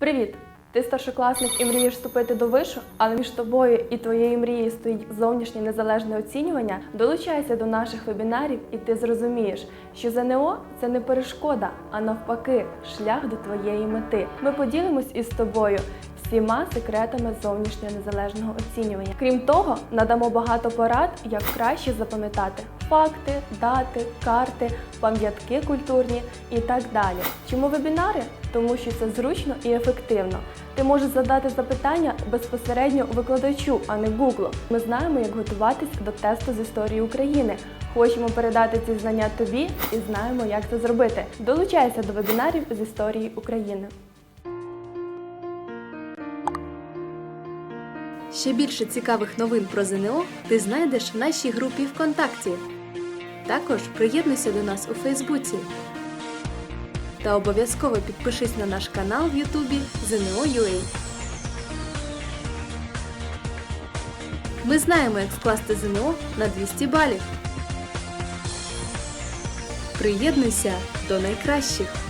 Привіт! Ти старшокласник і мрієш вступити до вишу, але між тобою і твоєю мрією стоїть зовнішнє незалежне оцінювання. Долучайся до наших вебінарів, і ти зрозумієш, що ЗНО це не перешкода, а навпаки, шлях до твоєї мети. Ми поділимось із тобою всіма секретами зовнішнього незалежного оцінювання. Крім того, надамо багато порад, як краще запам'ятати факти, дати, карти, пам'ятки культурні і так далі. Чому вебінари? Тому що це зручно і ефективно. Ти можеш задати запитання безпосередньо викладачу, а не Google. Ми знаємо, як готуватись до тесту з історії України. Хочемо передати ці знання тобі і знаємо, як це зробити. Долучайся до вебінарів з історії України. Ще більше цікавих новин про ЗНО ти знайдеш в нашій групі ВКонтакті. Також приєднуйся до нас у Фейсбуці. Та обов'язково підпишись на наш канал в Ютубі ЗНО.UA. Ми знаємо, як скласти ЗНО на 200 балів. Приєднуйся до найкращих!